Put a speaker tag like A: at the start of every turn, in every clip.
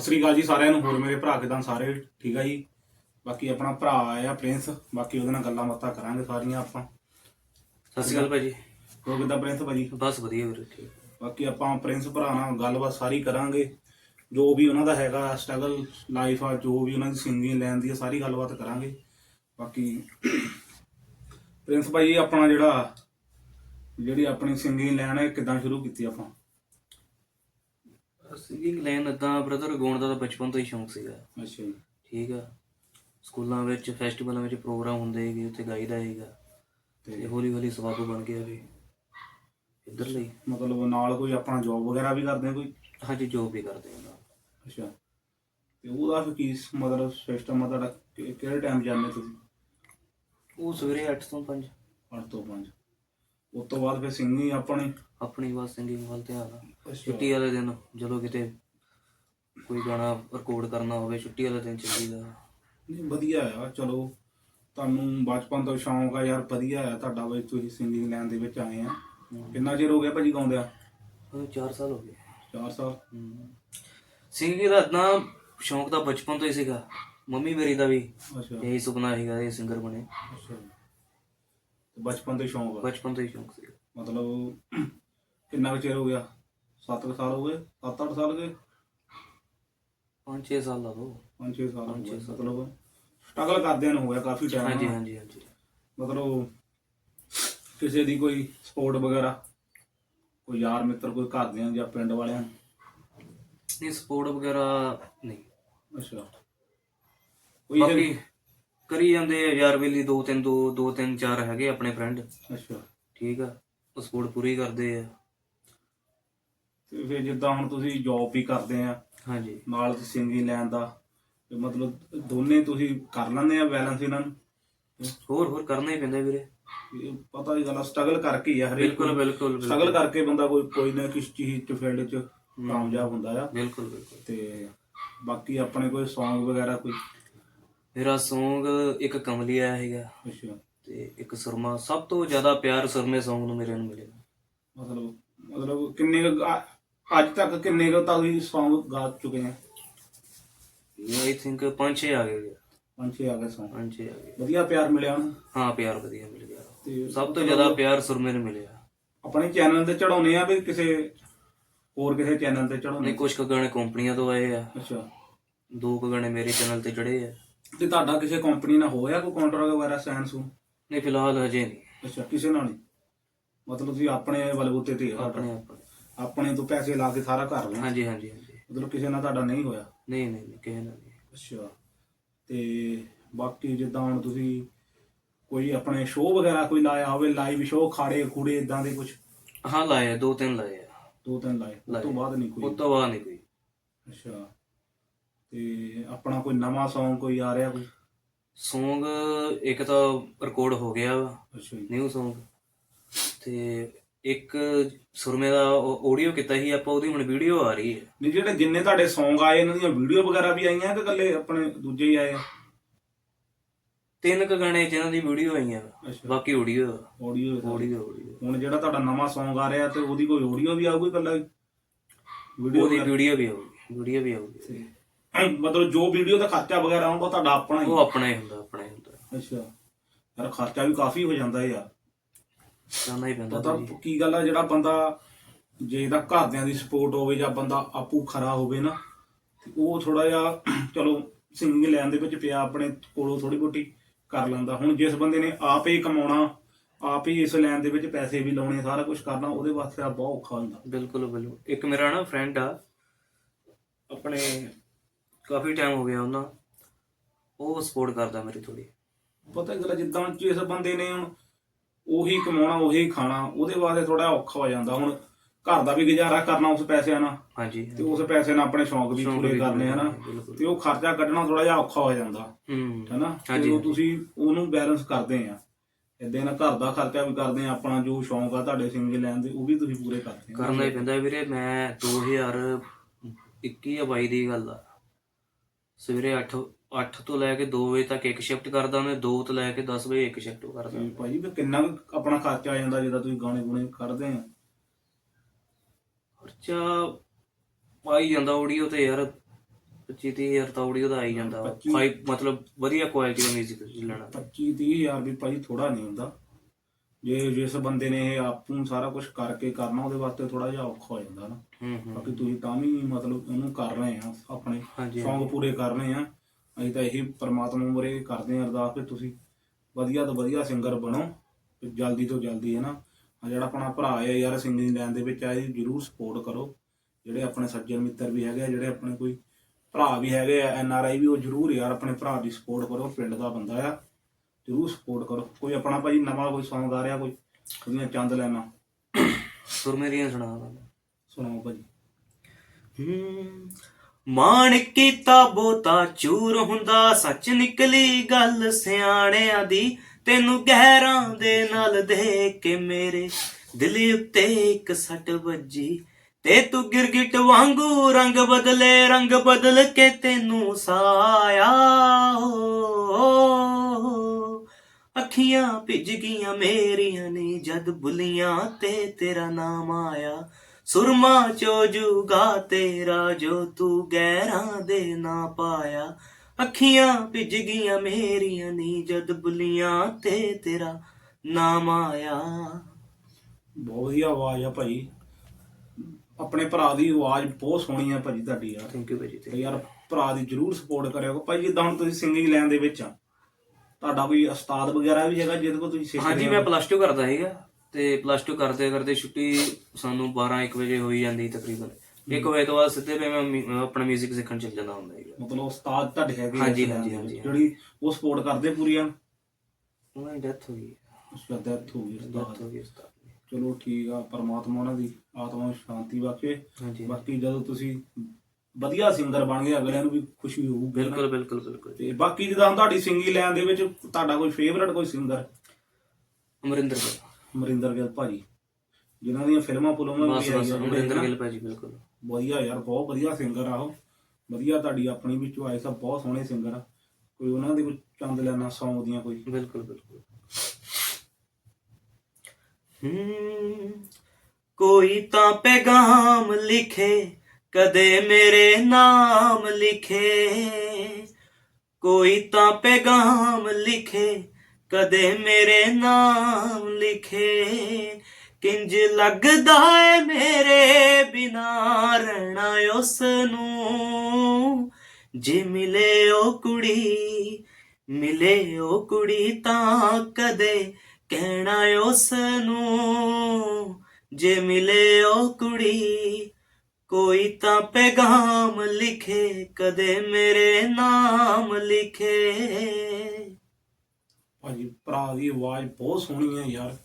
A: ਸਤਿ ਸ੍ਰੀ ਅਕਾਲ ਜੀ ਸਾਰਿਆਂ ਨੂੰ। ਹੋਰ ਮੇਰੇ ਭਰਾ ਕਿਦਾਂ ਸਾਰੇ? ਠੀਕ ਆ ਜੀ? ਬਾਕੀ ਆਪਣਾ ਭਰਾ ਆਇਆ ਪ੍ਰਿੰਸ। ਬਾਕੀ ਉਹਦੇ ਨਾਲ ਗੱਲਾਂ ਬਾਤਾਂ ਕਰਾਂਗੇ ਸਾਰੀਆਂ ਆਪਾਂ।
B: ਸਤਿ ਸ਼੍ਰੀ ਅਕਾਲ ਭਾਜੀ।
A: ਹੋਰ ਕਿਦਾਂ ਪ੍ਰਿੰਸ ਭਾਜੀ?
B: ਬਸ ਵਧੀਆ ਵੀਰੇ ਠੀਕ।
A: ਬਾਕੀ ਆਪਾਂ ਪ੍ਰਿੰਸ ਭਰਾ ਨਾਲ ਗੱਲਬਾਤ ਸਾਰੀ ਕਰਾਂਗੇ। ਜੋ ਵੀ ਉਹਨਾਂ ਦਾ ਹੈਗਾ ਸਟਰਗਲ ਲਾਈਫ ਆ ਜੋ ਵੀ ਉਹਨਾਂ ਦੀ ਸਿੰਗਿੰਗ ਲੈਣ ਦੀ ਆ ਸਾਰੀ ਗੱਲਬਾਤ ਕਰਾਂਗੇ। ਬਾਕੀ ਪ੍ਰਿੰਸ ਭਾਈ ਆਪਣਾ ਜਿਹੜਾ ਜਿਹੜੀ ਆਪਣੀ ਸਿੰਗਿੰਗ ਲੈਣ ਹੈ ਕਿਦਾਂ ਸ਼ੁਰੂ ਕੀਤੀ ਆਪਾਂ?
B: ਸਿੰਗਿੰਗ ਲਾਈਨ ਇਦਾਂ ਬ੍ਰਦਰ ਗਾਉਣ ਦਾ ਤਾਂ ਬਚਪਨ ਤੋਂ ਹੀ ਸ਼ੌਂਕ ਸੀਗਾ।
A: ਅੱਛਾ ਜੀ।
B: ਠੀਕ ਆ। ਸਕੂਲਾਂ ਵਿੱਚ ਫੈਸਟੀਵਲਾਂ ਵਿੱਚ ਪ੍ਰੋਗਰਾਮ ਹੁੰਦੇ ਹੈਗੇ ਉੱਥੇ ਗਾਈਦਾ ਹੈਗਾ ਤੇ ਹੌਲੀ ਹੌਲੀ ਸਵਾਬੂ ਬਣ ਗਿਆ ਵੀ ਇੱਧਰ ਲਈ।
A: ਮਤਲਬ ਨਾਲ ਕੋਈ ਆਪਣਾ ਜੌਬ ਵਗੈਰਾ ਵੀ ਕਰਦੇ ਆ ਕੋਈ?
B: ਹਾਂਜੀ ਜੋਬ ਵੀ ਕਰਦੇ ਨਾਲ।
A: ਅੱਛਾ। ਤੇ ਉਹਦਾ ਫਿਰ ਕੀ ਮਤਲਬ ਸਿਸਟਮ ਆ ਤੁਹਾਡਾ? ਕਿ- ਕਿਹੜੇ ਟਾਈਮ ਜਾਂਦੇ ਤੁਸੀਂ?
B: ਉਹ ਸਵੇਰੇ 8 ਤੋਂ 5
A: 8 ਤੋਂ 5 ਉਸ ਤੋਂ ਬਾਅਦ ਫਿਰ ਸਿੰਗਿੰਗ ਆਪਣੀ।
B: ਆਪਣੀ ਬਾਤ ਸਿੰਗਿੰਗ ਵੱਲ ਧਿਆਨ ਆ। ਛੁੱਟੀ ਵਾਲੇ ਦਿਨ ਜਦੋਂ ਕਿਤੇ ਕੋਈ ਗਾਣਾ ਰਿਕਾਰਡ ਕਰਨਾ ਹੋਵੇ ਛੁੱਟੀ ਵਾਲੇ ਦਿਨ ਚੱਲੀਦਾ
A: ਨਹੀਂ ਵਧੀਆ ਆ। ਚਲੋ ਤੁਹਾਨੂੰ ਬਚਪਨ ਤੋਂ ਸ਼ੌਂਕ ਆ ਯਾਰ ਵਧੀਆ ਆ ਤੁਹਾਡਾ ਵੀ ਤੁਸੀਂ ਸਿੰਗਿੰਗ ਲਾਈਨ ਦੇ ਵਿੱਚ ਆਏ ਆ। ਕਿੰਨਾ ਚਿਰ ਹੋ ਗਿਆ ਭਾਜੀ ਗਾਉਂਦੇ ਆ?
B: ਉਹ 4 ਸਾਲ ਹੋ ਗਏ।
A: 4 ਸਾਲ?
B: ਸਿੰਗਿੰਗ ਦਾ ਇਦਾਂ ਸ਼ੌਂਕ ਤਾਂ ਬਚਪਨ ਤੋਂ ਹੀ ਸੀਗਾ। ਮੰਮੀ ਮੇਰੀ ਦਾ ਵੀ
A: ਅੱਛਾ।
B: ਇਹੀ ਸੁਪਨਾ ਸੀਗਾ ਇਹ ਸਿੰਗਰ ਬਣੇ।
A: ਅੱਛਾ ਬਚਪਨ ਤੋਂ ਹੀ ਸ਼ੌਂਕ ਆ।
B: ਬਚਪਨ ਤੋਂ ਹੀ ਸ਼ੌਂਕ ਸੀਗਾ
A: ਮਤਲਬ ਕਿੰਨਾ ਕੁ ਚਿਰ ਹੋ ਗਿਆ? 7 ਸਾਲ ਹੋ ਗਏ? 7-8 ਸਾਲ ਹੋ ਗਏ?
B: 5-6 ਸਾਲ ਲਾ ਦੋ।
A: 5-6 ਸਾਲ ਹੋ
B: ਪੰਜ ਛੇ
A: ਗਏ
B: ਸਾਲ।
A: ਮਤਲਬ ਸਟਰਗਲ ਕਰਦਿਆਂ ਨੂੰ ਹੋ ਗਿਆ ਕਾਫੀ ਟਾਈਮ
B: ਹਾਂਜੀ ਹਾਂਜੀ ਹਾਂਜੀ।
A: ਮਤਲਬ ਕਿਸੇ ਦੀ ਕੋਈ ਸਪੋਰਟ ਵਗੈਰਾ ਕੋਈ ਯਾਰ ਮਿੱਤਰ ਕੋਈ ਘਰਦਿਆਂ ਜਾਂ ਪਿੰਡ ਵਾਲਿਆਂ
B: ਨਹੀਂ ਸਪੋਰਟ ਵਗੈਰਾ ਨਹੀਂ।
A: ਅੱਛਾ। ਕੋਈ ਇਹ-
B: ਬਾਕੀ ਕਰੀ ਜਾਂਦੇ ਆ ਯਾਰ ਵੇਲੀ ਦੋ ਤਿੰਨ ਦੋ ਦੋ ਤਿੰਨ ਚਾਰ ਹੈਗੇ ਆਪਣੇ ਫਰੈਂਡ
A: ਅੱਛਾ।
B: ਠੀਕ ਆ ਉਹ ਸਪੋਰਟ ਪੂਰੀ ਕਰਦੇ ਆ।
A: ਤੇ ਫਿਰ ਜਿੱਦਾਂ ਹੁਣ ਤੁਸੀਂ ਜੌਬ ਵੀ ਕਰਦੇ ਆ
B: ਹਾਂਜੀ।
A: ਨਾਲ ਸਿੰਗਿੰਗ ਲੈਣ ਦਾ ਤੇ ਮਤਲਬ ਦੋਨੇ ਤੁਸੀਂ ਕਰ ਲੈਂਦੇ ਆ ਬੈਲੈਂਸ ਇਹਨਾਂ ਨੂੰ?
B: ਹੋਰ ਹੋਰ ਕਰਨਾ ਹੀ ਪੈਂਦਾ ਵੀਰੇ।
A: ਇਹ ਪਤਾ ਹੀ ਗੱਲ ਸਟਰਗਲ ਕਰਕੇ ਹੀ ਆ ਹਰੇਕ
B: ਬਿਲਕੁਲ ਬਿਲਕੁਲ
A: ਸਟਰਗਲ ਕਰਕੇ ਬੰਦਾ ਕੋਈ ਕੋਈ ਨਾ ਕਿਸ ਚੀਜ਼ ਚ ਫੀਲਡ ਚ ਕਾਮਯਾਬ ਹੁੰਦਾ ਆ।
B: ਬਿਲਕੁਲ ਬਿਲਕੁਲ।
A: ਤੇ ਬਾਕੀ ਆਪਣੇ ਕੋਈ Song ਵਗੈਰਾ ਕੋਈ
B: ਮੇਰਾ Song ਇੱਕ ਕਮਲੀ ਆਇਆ ਹੈਗਾ।
A: ਅੱਛਾ।
B: ਤੇ ਇੱਕ ਸੁਰਮਾ ਸਭ ਤੋਂ ਜ਼ਿਆਦਾ ਪਿਆਰ ਸੁਰਮੇ Song ਨੂੰ ਮੇਰੇ ਨੂੰ ਮਿਲਿਆ।
A: ਮਤਲਬ ਮਤਲਬ ਕਿੰਨੇ ਕੁ ਗਾ- ਅੱਜ ਤੱਕ ਕਿੰਨੇ ਕੁ ਤੁਸੀਂ Song ਗਾ ਚੁੱਕੇ ਆ?
B: ਇਹ ਆਈ ਥਿੰਕ ਪੰਜ ਛੇ ਆ ਗਏ
A: ਪੰਜ ਛੇ ਆ ਗਏ Song
B: ਪੰਜ ਛੇ ਆ ਗਏ।
A: ਵਧੀਆ ਪਿਆਰ ਮਿਲਿਆ ਉਹਨੂੰ
B: ਹਾਂ ਪਿਆਰ ਵਧੀਆ ਮਿਲ ਗਿਆ।
A: ਤੇ
B: ਸਭ ਤੋਂ ਜ਼ਿਆਦਾ ਪਿਆਰ ਸੁਰਮੇ ਨੂੰ ਮਿਲਿਆ।
A: ਆਪਣੇ ਚੈਨਲ ਤੇ ਚੜਾਉਨੇ ਆ ਵੀ ਕਿਸੇ ਹੋਰ ਕਿਸੇ ਚੈਨਲ ਤੇ ਚੜਾਉਨੇ
B: ਨਹੀਂ ਕੁਝ ਕੁ ਗਾਣੇ ਕੰਪਨੀਆਂ ਤੋਂ ਆਏ ਆ।
A: ਅੱਛਾ।
B: ਦੋ ਕੁ ਗਾਣੇ ਮੇਰੇ ਚੈਨਲ ਤੇ ਚੜੇ ਆ।
A: ਤੇ ਤੁਹਾਡਾ ਕਿਸੇ ਕੰਪਨੀ ਨਾਲ ਹੋਇਆ ਕੋਈ ਕੰਟਰੈਕਟ ਵਗੈਰਾ ਸਾਈਨ ਸੂ
B: ਨਹੀਂ ਫਿਲਹਾਲ ਹਜੇ ਨਹੀਂ।
A: ਅੱਛਾ ਕਿਸੇ ਨਾਲ ਨਹੀਂ? ਮਤਲਬ ਤੁਸੀਂ ਆਪਣੇ ਬਲਬੂਤੇ ਤੇ
B: ਆਪਣੇ ਆਪਣੇ
A: ਆਪਣੇ ਤੋਂ ਪੈਸੇ ਲਾ ਕੇ ਸਾਰਾ ਕਰ ਲਿਆ
B: ਹਾਂਜੀ ਹਾਂਜੀ ਹਾਂਜੀ।
A: ਮਤਲਬ ਕਿਸੇ ਨਾਲ ਤੁਹਾਡਾ ਨਹੀਂ ਹੋਇਆ?
B: ਨਹੀਂ ਨਹੀਂ ਨਹੀਂ, ਕਿਸੇ ਨਾਲ ਨਹੀਂ।
A: ਅੱਛਾ। ਤੇ ਬਾਕੀ ਜਿੱਦਾਂ ਹੁਣ ਤੁਸੀਂ ਕੋਈ ਆਪਣੇ ਸ਼ੋਅ ਵਗੈਰਾ ਕੋਈ ਲਾਇਆ ਹੋਵੇ ਲਾਈਵ ਸ਼ੋਅ ਖਾੜੇ ਖੂੜੇ ਇਦਾਂ ਦੇ ਕੁਝ
B: ਹਾਂ ਲਾਏ ਆ, ਦੋ ਤਿੰਨ ਲਾਏ ਆ।
A: ਦੋ ਤਿੰਨ ਲਾਏ ਉਸ ਤੋਂ
B: ਲਾਏ।
A: ਬਾਅਦ ਨਹੀਂ
B: ਉਸ
A: ਕੋਈ
B: ਤੋਂ ਬਾਅਦ ਨਹੀਂ ਕੋਈ।
A: ਅੱਛਾ। ਤੇ ਆਪਣਾ ਕੋਈ ਨਵਾਂ Song ਕੋਈ ਆ ਰਿਹਾ ਕੋਈ?
B: Song ਇੱਕ ਤਾਂ ਰਿਕਾਰਡ ਹੋ ਗਿਆ ਵਾ
A: ਅੱਛਾ ਜੀ।
B: ਨਿਊ Song ਤੇ ਇੱਕ ਸੁਰਮੇ ਦਾ ਆਡੀਓ ਕੀਤਾ ਸੀ ਆਪਾਂ ਉਹਦੀ ਹੁਣ ਵੀਡੀਓ ਆ ਰਹੀ ਹੈ।
A: ਨਹੀਂ ਜਿਹੜੇ ਜਿੰਨੇ ਤੁਹਾਡੇ Song ਆਏ ਇਹਨਾਂ ਦੀਆਂ ਵੀਡੀਓ ਵਗੈਰਾ ਵੀ ਆਈਆਂ ਕਿ ਇਕੱਲੇ ਆਪਣੇ ਦੂਜੇ ਹੀ ਆਏ ਆ?
B: ਤਿੰਨ ਕ ਗਾਣੇ ਜਿਨ੍ਹਾਂ ਦੀ ਵੀਡੀਓ ਆਈਆਂ ਬਾਕੀ ਆਡੀਓ
A: ਆਡੀਓ
B: ਆਡੀਓ ਆਡੀਓ
A: ਹੁਣ ਜਿਹੜਾ ਤੁਹਾਡਾ ਨਵਾਂ Song ਆ ਰਿਹਾ ਤੇ ਉਹਦੀ ਕੋਈ ਆਡੀਓ ਵੀ ਆਊਗੀ ਇਕੱਲਾ ਵੀਡੀਓ
B: ਉਹਦੀ ਵੀਡੀਓ ਵੀ ਆਊਗੀ ਵੀਡੀਓ ਵੀ ਆਊਗੀ।
A: ਮਤਲਬ ਜੋ ਵੀਡੀਓ ਦਾ ਖਰਚਾ ਵਗੈਰਾ ਆਉਂਗਾ ਤੁਹਾਡਾ ਆਪਣਾ ਹੀ
B: ਉਹ ਆਪਣਾ ਹੀ ਹੁੰਦਾ ਆਪਣਾ ਹੀ ਹੁੰਦਾ।
A: ਅੱਛਾ। ਯਾਰ ਖਰਚਾ ਵੀ ਕਾਫੀ ਹੋ ਜਾਂਦਾ ਯਾਰ।
B: ਕਰਨਾ ਹੀ ਪੈਂਦਾ
A: ਪਤਾ
B: ਭਾਜੀ।
A: ਕੀ ਗੱਲ ਆ ਜਿਹੜਾ ਬੰਦਾ ਜੇ ਇਹਦਾ ਘਰਦਿਆਂ ਦੀ ਸਪੋਰਟ ਹੋਵੇ ਜਾਂ ਬੰਦਾ ਆਪੂ ਖਰਾ ਹੋਵੇ ਨਾ ਤੇ ਉਹ ਥੋੜਾ ਜਿਹਾ ਚਲੋ ਸਿੰਗਿੰਗ ਲੈਣ ਦੇ ਵਿੱਚ ਪਿਆ ਆਪਣੇ ਕੋਲੋਂ ਥੋੜੀ ਬੋਟੀ ਕਰ ਲੈਂਦਾ। ਹੁਣ ਜਿਸ ਬੰਦੇ ਨੇ ਆਪ ਹੀ ਕਮਾਉਣਾ ਆਪ ਹੀ ਇਸ ਲਾਈਨ ਦੇ ਵਿੱਚ ਪੈਸੇ ਵੀ ਲਾਉਣੇ ਸਾਰਾ ਕੁਝ ਕਰਨਾ ਉਹਦੇ ਵਾਸਤੇ ਤਾਂ ਬਹੁਤ ਔਖਾ ਹੁੰਦਾ।
B: ਬਿਲਕੁਲ ਬਿਲਕੁਲ। ਇੱਕ ਮੇਰਾ ਨਾ ਫਰੈਂਡ ਆ ਆਪਣੇ ਕਾਫੀ ਟਾਈਮ ਹੋ ਗਿਆ ਉਹਨਾਂ ਉਹ ਸਪੋਰਟ ਕਰਦਾ ਮੇਰੀ ਥੋੜੀ
A: ਪਤਾ ਗੱਲ ਆ, ਜਿੱਦਾਂ ਜਿਸ ਬੰਦੇ ਨੇ ਹੁਣ ਉਹੀ ਕਮਾਉਣਾ ਉਹੀ ਖਾਣਾ ਉਹਦੇ ਵਾਸਤੇ ਥੋੜਾ ਔਖਾ ਹੋ ਜਾਂਦਾ। ਹੁਣ ਘਰ ਦਾ ਵੀ ਗੁਜ਼ਾਰਾ ਕਰਨਾ ਉਸ ਪੈਸਿਆਂ ਨਾਲ
B: ਹਾਂਜੀ
A: ਤੇ ਉਸ ਪੈਸੇ ਨਾਲ ਆਪਣੇ ਸ਼ੌਂਕ ਵੀ
B: ਸ਼ੌਂਕ
A: ਪੂਰੇ
B: ਵੀ
A: ਕਰਨੇ ਹਨਾ
B: ਬਿਲਕੁਲ।
A: ਤੇ ਉਹ ਖਰਚਾ ਕੱਢਣਾ ਥੋੜਾ ਜਿਹਾ ਔਖਾ ਹੋ ਜਾਂਦਾ।
B: ਹੂੰ
A: ਹੈਨਾ
B: ਹਾਂਜੀ,
A: ਤੇ ਉਹ
B: ਹਾਂਜੀ।
A: ਤੁਸੀਂ ਉਹਨੂੰ ਬੈਲੈਂਸ ਕਰਦੇ ਆ। ਇਦਾਂ ਨਾ ਘਰ ਦਾ ਖਰਚਾ ਵੀ ਕਰਦੇ ਆ ਆਪਣਾ ਜੋ ਸ਼ੌਂਕ ਆ ਤੁਹਾਡੇ ਸਿੰਗਲ ਲੈਣ ਦੇ ਉਹ ਵੀ ਤੁਸੀਂ ਪੂਰੇ ਕਰਦੇ ਆ।
B: ਕਰਨਾ ਹੀ ਪੈਂਦਾ ਵੀਰੇ। ਮੈਂ 2021 ਜਾਂ 22 ਦੀ ਗੱਲ ਆ। ਸਵੇਰੇ 8 8 ਤੋਂ ਲੈ ਕੇ 2 ਵਜੇ ਤੱਕ ਇੱਕ ਸ਼ਿਫਟ ਕਰਦਾ ਮੈਂ 2 ਤੋਂ ਲੈ ਕੇ 10 ਵਜੇ ਇੱਕ ਸ਼ਿਫਟ ਕਰਦਾ।
A: ਤੇ ਭਾਜੀ ਵੀ ਕਿੰਨਾ ਕੁ ਆਪਣਾ ਖਰਚਾ ਆ ਜਾਂਦਾ ਜਦੋਂ ਤੁਸੀਂ ਗਾਣੇ ਗੁਣੇ ਕੱਢਦੇ ਆ?
B: ਖਰਚਾ ਪਾਈ ਜਾਂਦਾ ਆਡੀਓ ਤੇ ਯਾਰ 25 ਹਜ਼ਾਰ ਤਾਂ ਆਡੀਓ ਦਾ ਆਈ ਜਾਂਦਾ। ਵਾ।
A: 25
B: ਹਾਈ ਮਤਲਬ ਵਧੀਆ ਕੁਆਲਿਟੀ ਦਾ 뮤직 ਲੈਣਾ
A: 25 30000 ਵੀ ਭਾਈ ਥੋੜਾ ਨਹੀਂ ਹੁੰਦਾ। ਜੇ ਜਿਸ ਬੰਦੇ ਨੇ ਇਹ ਆਪ ਨੂੰ ਸਾਰਾ ਕੁਝ ਕਰਕੇ ਕਰਨਾ ਉਹਦੇ ਵਾਸਤੇ ਥੋੜਾ ਜਿਹਾ ਔਖਾ ਹੋ ਜਾਂਦਾ ਨਾ।
B: ਹੂੰ ਹੂੰ।
A: ਬਾਕੀ ਤੁਸੀਂ ਤਾਂ ਵੀ ਮਤਲਬ ਉਹਨੂੰ ਕਰ ਰਹੇ ਆ ਆਪਣੇ
B: ਹਾਂਜੀ
A: ਸੌਂਗ ਪੂਰੇ ਕਰ ਰਹੇ ਆ। ਅਸੀਂ ਤਾਂ ਇਹੀ ਪ੍ਰਮਾਤਮਾ ਮੁਰੇ ਕਰਦੇ ਆ ਅਰਦਾਸ ਕਿ ਤੁਸੀਂ ਵਧੀਆ ਤੋਂ ਵਧੀਆ ਸਿੰਗਰ ਬਣੋ ਤੇ ਜਲਦੀ ਤੋਂ ਜਲਦੀ ਹੈ ਨਾ ਆ ਜਿਹੜਾ ਆਪਣਾ ਭਰਾ ਹੈ ਯਾਰ ਸਿੰਗਿੰਗ ਲਾਈਨ ਦੇ ਵਿੱਚ ਆ ਇਹਦੀ ਜਰੂਰ ਸਪੋਰਟ ਕਰੋ। ਜਿਹੜੇ ਆਪਣੇ ਸੱਜਣ ਮਿੱਤਰ ਵੀ ਹੈਗੇ ਆ ਜਿਹੜੇ ਆਪਣੇ ਕੋਈ ਭਰਾ ਵੀ ਹੈਗੇ ਆ ਐਨ ਆਰ ਆਈ ਵੀ ਉਹ ਜਰੂਰ ਯਾਰ ਆਪਣੇ ਭਰਾ ਦੀ ਸਪੋਰਟ ਕਰੋ ਪਿੰਡ ਦਾ ਬੰਦਾ ਆ। ਜਰੂਰ ਸਪੋਰਟ ਕਰੋ। ਕੋਈ ਆਪਣਾ ਭਾਈ ਨਵਾਂ ਕੋਈ ਸੌਂਗ ਆ ਰਿਹਾ ਕੋਈ ਉਹਦੀਆਂ ਚੰਦ ਲੈਣਾ
B: ਸੁਰ ਮੇਰੀਆਂ ਸੁਣਾ ਦਾਂ।
A: ਸੁਣਾਓ ਭਾਜੀ।
B: ਹੂੰ ਮਾਣ ਕੀਤਾ ਬੋਤਾ ਚੂਰ ਹੁੰਦਾ ਸੱਚ ਨਿਕਲੀ ਗੱਲ ਸਿਆਣਿਆਂ ਦੀ। ਤੈਨੂੰ ਗਹਿਰਾਂ ਦੇ ਨਾਲ ਦੇਖ ਕੇ ਮੇਰੇ ਦਿਲ ਉੱਤੇ ਇੱਕ ਸੱਟ ਵੱਜੀ। ਤੇ ਤੂੰ ਗਿਰਗਿਟ ਵਾਂਗੂ ਰੰਗ ਬਦਲੇ ਰੰਗ ਬਦਲ ਕੇ ਤੈਨੂੰ ਸਾਇਆ। ਹੋ ਅੱਖੀਆਂ ਭਿੱਜ ਗਈਆਂ ਮੇਰੀਆਂ ਨੇ ਜਦ ਬੁਲੀਆਂ ਤੇ ਤੇਰਾ ਨਾਮ ਆਇਆ। ਸੁਰਮਾ ਚੋ ਜੂਗਾ ਤੇਰਾ ਜੋ ਤੂੰ ਗਹਿਰਾਂ ਦੇ ਨਾ ਪਾਇਆ। ਅੱਖੀਆਂ ਭਿੱਜ ਗਈਆਂ ਮੇਰੀਆਂ ਨੀ ਜਦ ਬੁਲੀਆਂ ਤੇ ਤੇਰਾ ਨਾਮ ਆਇਆ।
A: ਬਹੁਤ ਵਧੀਆ ਆਵਾਜ਼ ਆ ਭਾਈ। ਆਪਣੇ ਭਰਾ ਦੀ ਆਵਾਜ਼ ਬਹੁਤ ਸੋਹਣੀ ਆ ਭਾਜੀ ਤੁਹਾਡੀ ਯਾਰ।
B: ਥੈਂਕ ਯੂ ਭਾਜੀ
A: ਯਾਰ ਭਰਾ ਦੀ ਜਰੂਰ ਸਪੋਰਟ ਕਰਿਓ। ਭਾਈ ਜਿੱਦਾਂ ਹੁਣ ਤੁਸੀਂ ਸਿੰਗਿੰਗ ਲਾਈਨ ਦੇ ਵਿੱਚ ਆ ਤੁਹਾਡਾ ਕੋਈ ਉਸਤਾਦ ਵਗੈਰਾ ਵੀ ਹੈਗਾ ਜਿਹਦੇ ਕੋਲ ਤੁਸੀਂ
B: ਹਾਂਜੀ? ਮੈਂ ਪਲੱਸ 2 ਕਰਦਾ ਸੀਗਾ ਤੇ ਪਲੱਸ 2 ਕਰਦੇ ਕਰਦੇ ਛੁੱਟੀ ਸਾਨੂੰ 12 1 ਵਜੇ ਹੋਈ ਜਾਂਦੀ ਤਕਰੀਬਨ। 1 ਵਜੇ ਤੋਂ ਬਾਅਦ ਸਿੱਧੇ ਮੈਂ ਮੀ- ਆਪਣਾ 뮤직 ਸਿੱਖਣ ਚੱਲ ਜਾਂਦਾ ਹੁੰਦਾ ਸੀਗਾ।
A: ਮਤਲਬ ਉਸਤਾਦ ਤੁਹਾਡੇ ਹੈਗੇ ਆ
B: ਹਾਂਜੀ, ਹਾਂਜੀ,
A: ਦੇ
B: ਹਾਂਜੀ।
A: ਜਿਹੜੀ ਉਹ ਸਪੋਰਟ ਕਰਦੇ ਪੂਰੀਆਂ?
B: ਉਹਨਾਂ ਦੀ ਡੈਥ ਹੋ। ਗਈ
A: ਉਸਦਾ ਡੈਥ ਹੋ ਗਈ
B: ਡੈਥ ਹੋ ਗਈ ਉਸਤਾਦ ਦੀ।
A: ਚਲੋ ਠੀਕ ਆ ਪਰਮਾਤਮਾ ਉਹਨਾਂ ਦੀ ਆਤਮਾ ਨੂੰ ਸ਼ਾਂਤੀ ਬਖਸ਼ੇ।
B: ਹਾਂਜੀ।
A: ਬਾਕੀ ਜਦੋਂ ਤੁਸੀਂ ਵਧੀਆ ਸਿੰਗਰ ਬਣ ਗਏ ਅਗਲਿਆਂ ਨੂੰ ਵੀ ਖੁਸ਼ੀ ਹੋਊਗੀ ਨਾ।
B: ਬਿਲਕੁਲ ਬਿਲਕੁਲ ਬਿਲਕੁਲ।
A: ਤੇ ਬਾਕੀ ਜਿੱਦਾਂ ਹੁਣ ਤੁਹਾਡੀ ਸਿੰਗਿੰਗ ਲਾਈਨ ਦੇ ਵਿੱਚ ਤੁਹਾਡਾ ਕੋਈ ਫੇਵਰਟ ਕੋਈ ਸਿੰਗਰ
B: ਅਮਰਿੰਦਰ ਗਿੱਲ।
A: ਅਮਰਿੰਦਰ ਗਿੱਲ ਭਾਜੀ ਜਿਨ੍ਹਾਂ ਦੀਆਂ ਫਿਲਮਾਂ
B: ਬਸ
A: ਵੀ ਆਈਆਂ
B: ਅਮਰਿੰਦਰ ਗਿੱਲ ਭਾਜੀ ਬਿਲਕੁਲ।
A: ਵਧੀਆ ਯਾਰ ਬਹੁਤ ਵਧੀਆ ਸਿੰਗਰ ਆ ਉਹ। ਵਧੀਆ ਤੁਹਾਡੀ ਆਪਣੀ ਵੀ ਚੁਆਇਸ ਆ ਬਹੁਤ ਸੋਹਣੇ ਸਿੰਗਰ ਆ। ਕੋਈ ਉਹਨਾਂ ਦੀ ਕੋਈ ਚੰਦ ਲੈਣਾ ਸੌਂਗ ਦੀਆਂ ਕੋਈ?
B: ਬਿਲਕੁਲ ਬਿਲਕੁਲ। ਹੂੰ ਕੋਈ ਤਾਂ ਪੈਗਾਮ ਲਿਖੇ ਕਦੇ ਮੇਰੇ ਨਾਮ ਲਿਖੇ, ਕੋਈ ਤਾਂ ਪੈਗਾਮ ਲਿਖੇ, ਕਦੇ ਮੇਰੇ ਨਾਮ ਲਿਖੇ। ਕਿੰਜ ਲੱਗਦਾ ਏ ਮੇਰੇ ਬਿਨਾ ਰਹਿਣਾ ਉਸ ਨੂੰ? ਜੇ ਮਿਲੇ ਉਹ ਕੁੜੀ, ਮਿਲੇ ਉਹ ਕੁੜੀ ਤਾਂ ਕਦੇ ਕਹਿਣਾ ਉਸ ਨੂੰ? ਜੇ ਮਿਲੇ ਉਹ ਕੁੜੀ ਕੋਈ ਤਾਂ ਪੈਗਾਮ ਲਿਖੇ ਕਦੇ ਮੇਰੇ ਨਾਮ ਲਿਖੇ।
A: ਭਾਜੀ ਭਰਾ ਦੀ ਆਵਾਜ਼ ਬਹੁਤ ਸੋਹਣੀ ਹੈ ਯਾਰ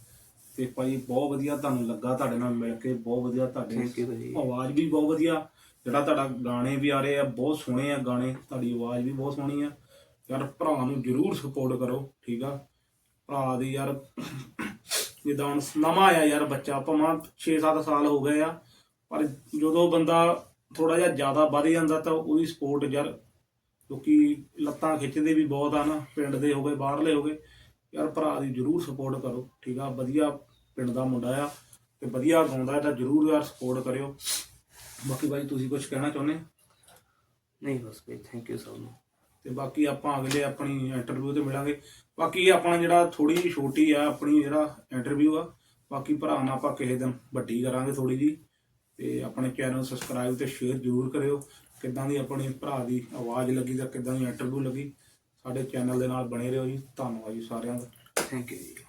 A: ਤੇ ਭਾਜੀ ਬਹੁਤ ਵਧੀਆ ਤੁਹਾਨੂੰ ਲੱਗਾ ਤੁਹਾਡੇ ਨਾਲ ਮਿਲ ਕੇ ਬਹੁਤ ਵਧੀਆ ਤੁਹਾਡੇ ਆਵਾਜ਼ ਵੀ ਬਹੁਤ ਵਧੀਆ ਜਿਹੜਾ ਤੁਹਾਡਾ ਗਾਣੇ ਵੀ ਆ ਰਹੇ ਆ ਬਹੁਤ ਸੋਹਣੇ ਆ ਗਾਣੇ ਤੁਹਾਡੀ ਆਵਾਜ਼ ਵੀ ਬਹੁਤ ਸੋਹਣੀ ਆ। ਯਾਰ ਭਰਾ ਨੂੰ ਜਰੂਰ ਸਪੋਰਟ ਕਰੋ ਠੀਕ ਆ? ਭਰਾ ਦੀ ਯਾਰ ਜਿੱਦਾਂ ਹੁਣ ਨਵਾਂ ਆਇਆ ਯਾਰ ਬੱਚਾ ਭਾਵੇਂ 6-7 ਸਾਲ ਹੋ ਗਏ ਆ। ਪਰ ਜਦੋਂ ਬੰਦਾ ਥੋੜਾ ਜਿਹਾ ਜ਼ਿਆਦਾ ਵੱਧ ਜਾਂਦਾ ਤਾਂ ਉਹਦੀ ਸਪੋਰਟ ਯਾਰ ਕਿਉਂਕਿ ਲੱਤਾਂ ਖਿੱਚਦੇ ਵੀ ਬਹੁਤ ਆ ਨਾ ਪਿੰਡ ਦੇ ਹੋ ਗਏ ਬਾਹਰਲੇ ਹੋ ਗਏ ਯਾਰ ਭਰਾ ਦੀ ਜਰੂਰ ਸਪੋਰਟ ਕਰੋ ਠੀਕ ਆ ਵਧੀਆ ਪਿੰਡ ਦਾ ਮੁੰਡਾ ਆ ਤੇ ਵਧੀਆ ਗਾਉਂਦਾ ਤਾਂ ਜਰੂਰ ਯਾਰ ਸਪੋਰਟ ਕਰਿਓ। ਬਾਕੀ ਭਾਈ ਤੁਸੀਂ ਕੁਝ ਕਹਿਣਾ ਚਾਹੁੰਦੇ
B: ਨਹੀਂ ਬਸ ਭਾਈ ਥੈਂਕ ਯੂ ਸੋ ਮਚ
A: ਤੇ ਬਾਕੀ ਆਪਾਂ ਅਗਲੇ ਆਪਣੀ ਇੰਟਰਵਿਊ ਤੇ ਮਿਲਾਂਗੇ। ਬਾਕੀ ਆਪਣਾ ਜਿਹੜਾ ਥੋੜੀ ਜਿਹੀ ਛੋਟੀ ਆ ਆਪਣੀ ਜਿਹੜਾ ਇੰਟਰਵਿਊ ਆ ਬਾਕੀ ਭਰਾ ਨਾਲ ਆਪਾਂ ਕਿਸੇ ਦਿਨ ਵੱਡੀ ਕਰਾਂਗੇ ਥੋੜੀ ਜੀ ਤੇ ਆਪਣੇ ਚੈਨਲ ਸਬਸਕ੍ਰਾਈਬ ਤੇ ਸ਼ੇਅਰ ਜ਼ਰੂਰ ਕਰਿਓ। ਕਿੱਦਾਂ ਦੀ ਆਪਣੀ ਭਰਾ ਦੀ ਆਵਾਜ਼ ਲੱਗੀ ਜਾਂ ਕਿੱਦਾਂ ਦੀ ਇੰਟਰਵਿਊ ਲੱਗੀ, ਸਾਡੇ ਚੈਨਲ ਦੇ ਨਾਲ ਬਣੇ ਰਹੋ ਜੀ। ਧੰਨਵਾਦ ਜੀ ਸਾਰਿਆਂ ਦਾ।
B: ਥੈਂਕ ਯੂ ਜੀ।